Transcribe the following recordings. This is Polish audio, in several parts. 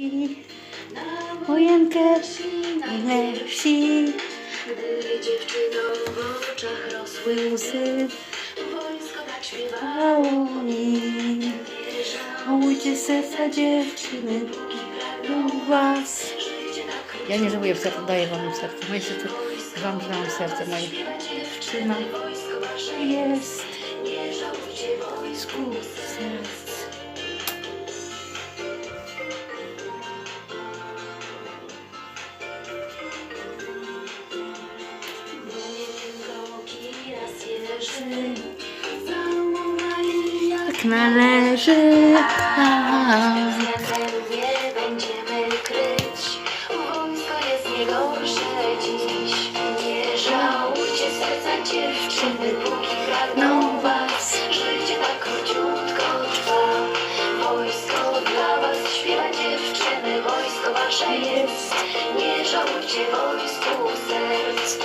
I Ujęte we wsi. Gdy dziewczynom w oczach rosły łzy Wojsko tak śpiewało mi. Żałujcie serca dziewczyny do was. Ja nie żałuję serca, daję wam serce. Moje serce, wam dam serce moje. Dziewczyny Wojsko wasze jest Tak należy. Nie żałujcie serca dziewczyny Póki was Życie tak króciutko trwa Wojsko dla was śpiewa dziewczyny Wojsko wasze jest Nie żałujcie wojsku serc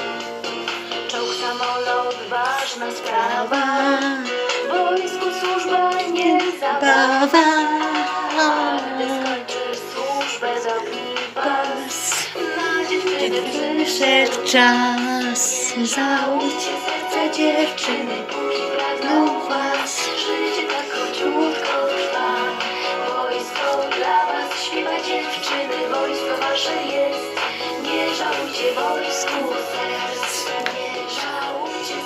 Czołg, samolot, ważna sprawa. Wojsku służba nie zabawa. Bawa Gdy skończysz służbę, zapnij pas Na dziewczyny Przyszedł czas. Załóżcie serca dziewczyny Póki pragną was. Życie tak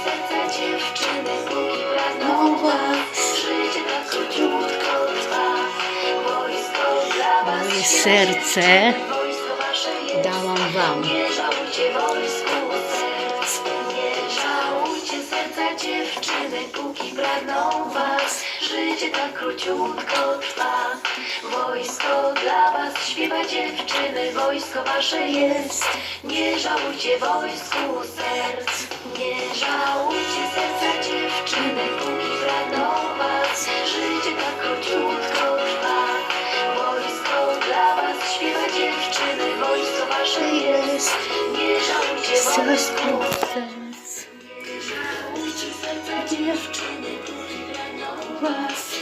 serca dziewczyny Póki pragną was Życie tak króciutko trwa Wojsko dla was Moje serce dałam wam. Nie żałujcie wojsku serc, nie żałujcie serca dziewczyny, póki was. Życie tak króciutko trwa. Wojsko dla was śpiewa dziewczyny, wojsko wasze jest. Nie żałujcie wojsku serc, nie żałujcie serca dziewczyny, póki pragną was. Życie tak króciutko trwa. Wojsko dla was śpiewa dziewczyny, wojsko wasze jest. Nie żałujcie wojsku serc nie żałujcie serca dziewczyny, póki